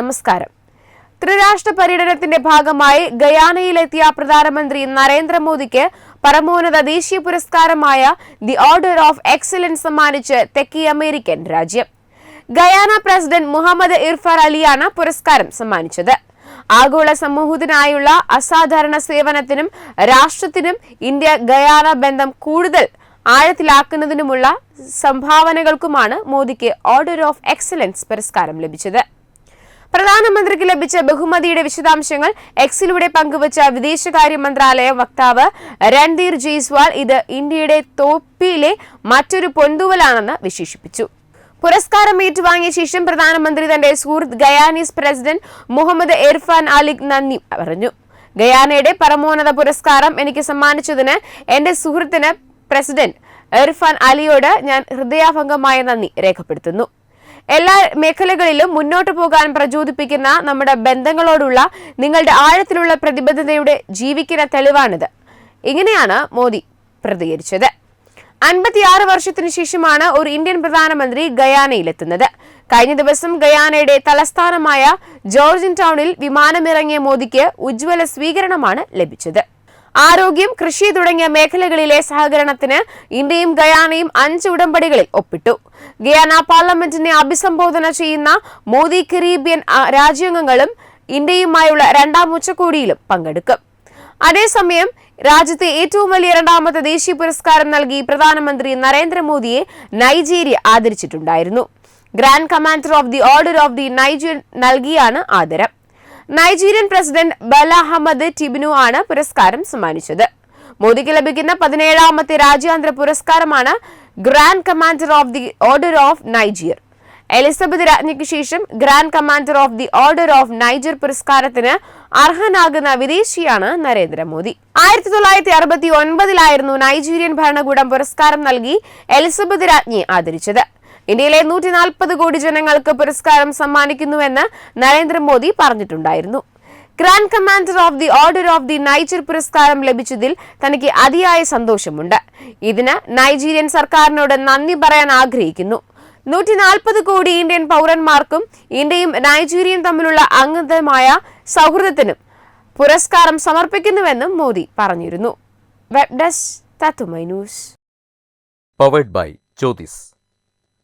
നമസ്കാരം. ത്രിരാഷ്ട്ര പര്യടനത്തിന്റെ ഭാഗമായി ഗയാനയിലെത്തിയ പ്രധാനമന്ത്രി നരേന്ദ്രമോദിക്ക് പരമോന്നത ദേശീയ പുരസ്കാരമായ ദി ഓർഡർ ഓഫ് എക്സലൻസ് സമ്മാനിച്ച് തെക്കേ അമേരിക്കൻ രാജ്യം. ഗയാന പ്രസിഡന്റ് മുഹമ്മദ് ഇർഫാർ അലിയാണ് പുരസ്കാരം സമ്മാനിച്ചത്. ആഗോള സമൂഹത്തിനായുള്ള അസാധാരണ സേവനത്തിനും രാഷ്ട്രത്തിനും ഇന്ത്യ ഗയാന ബന്ധം കൂടുതൽ ആഴത്തിലാക്കുന്നതിനുമുള്ള സംഭാവനകൾക്കുമാണ് മോദിക്ക് ഓർഡർ ഓഫ് എക്സലൻസ് പുരസ്കാരം ലഭിച്ചത്. പ്രധാനമന്ത്രിക്ക് ലഭിച്ച ബഹുമതിയുടെ വിശദാംശങ്ങൾ എക്സിലൂടെ പങ്കുവച്ച വിദേശകാര്യ മന്ത്രാലയ വക്താവ് രൺധീർ ജയ്സ്വാൾ ഇത് ഇന്ത്യയുടെ തോപ്പിയിലെ മറ്റൊരു പൊന്തുവലാണെന്ന് വിശേഷിപ്പിച്ചു. പുരസ്കാരം ഏറ്റുവാങ്ങിയ ശേഷം പ്രധാനമന്ത്രി തന്റെ സുഹൃത്ത് ഗയാനീസ് പ്രസിഡന്റ് മുഹമ്മദ് ഇർഫാൻ അലിഖ് നന്ദി പറഞ്ഞു. ഗയാനയുടെ പരമോന്നത പുരസ്കാരം എനിക്ക് സമ്മാനിച്ചതിന് എന്റെ സുഹൃത്തിന് പ്രസിഡന്റ് ഇർഫാൻ അലിയോട് ഞാൻ ഹൃദയാഭംഗമായ നന്ദി രേഖപ്പെടുത്തുന്നു. എല്ലാ മേഖലകളിലും മുന്നോട്ടു പോകാൻ പ്രചോദിപ്പിക്കുന്ന നമ്മുടെ ബന്ധങ്ങളോടുള്ള നിങ്ങളുടെ ആഴത്തിലുള്ള പ്രതിബദ്ധതയുടെ ജീവിക്കുന്ന തെളിവാണിത്. ഇങ്ങനെയാണ് മോദി പ്രതികരിച്ചത്. അൻപത്തിയാറ് വർഷത്തിനു ശേഷമാണ് ഒരു ഇന്ത്യൻ പ്രധാനമന്ത്രി ഗയാനയിലെത്തുന്നത്. കഴിഞ്ഞ ദിവസം ഗയാനയുടെ തലസ്ഥാനമായ ജോർജിൻ ടൗണിൽ വിമാനമിറങ്ങിയ മോദിക്ക് ഉജ്ജ്വല സ്വീകരണമാണ് ലഭിച്ചത്. ആരോഗ്യം കൃഷി തുടങ്ങിയ മേഖലകളിലെ സഹകരണത്തിന് ഇന്ത്യയും ഗയാനയും അഞ്ച് ഉടമ്പടികളിൽ ഒപ്പിട്ടു. ഗയാന പാർലമെന്റിനെ അഭിസംബോധന ചെയ്യുന്ന മോദി കരീബിയൻ രാജ്യാംഗങ്ങളും ഇന്ത്യയുമായുള്ള രണ്ടാം ഉച്ചകോടിയിലും പങ്കെടുക്കും. അതേസമയം രാജ്യത്തെ ഏറ്റവും വലിയ രണ്ടാമത്തെ ദേശീയ പുരസ്കാരം നൽകി പ്രധാനമന്ത്രി നരേന്ദ്രമോദിയെ Nigeria ആദരിച്ചിട്ടുണ്ടായിരുന്നു. Grand commander of the order of the Nigeria നൽകിയാണ് ആദരം. നൈജീരിയൻ പ്രസിഡന്റ് ബല അഹമ്മദ് ടിബിനു ആണ് പുരസ്കാരം സമ്മാനിച്ചത്. മോദിക്ക് ലഭിക്കുന്ന പതിനേഴാമത്തെ രാജ്യാന്തര പുരസ്കാരമാണ് grand commander of the order of Niger. Elizabeth രാജ്ഞിക്ക് ശേഷം grand commander of the order of Niger പുരസ്കാരത്തിന് അർഹനാകുന്ന വിദേശിയാണ് നരേന്ദ്രമോദി. ആയിരത്തി തൊള്ളായിരത്തി അറുപത്തി ഒൻപതിലായിരുന്നു നൈജീരിയൻ ഭരണകൂടം പുരസ്കാരം നൽകി എലിസബത്ത് രാജ്ഞി ആദരിച്ചത്. ഇന്ത്യയിലെ നൂറ്റി നാൽപ്പത് കോടി ജനങ്ങൾക്ക് പുരസ്കാരം സമ്മാനിക്കുന്നുവെന്ന് നരേന്ദ്രമോദി പറഞ്ഞിട്ടുണ്ടായിരുന്നു. Grand commander of the order of the Niger പുരസ്കാരം ലഭിച്ചതിൽ തനിക്ക് അതിയായ സന്തോഷമുണ്ട്. ഇതിന് നൈജീരിയൻ സർക്കാരിനോട് നന്ദി പറയാൻ ആഗ്രഹിക്കുന്നു. നൂറ്റി നാൽപ്പത് കോടി ഇന്ത്യൻ പൗരന്മാർക്കും ഇന്ത്യയും നൈജീരിയയും തമ്മിലുള്ള അംഗതമായ സൗഹൃദത്തിനും പുരസ്കാരം സമർപ്പിക്കുന്നുവെന്നും മോദി പറഞ്ഞിരുന്നു. Web desk news.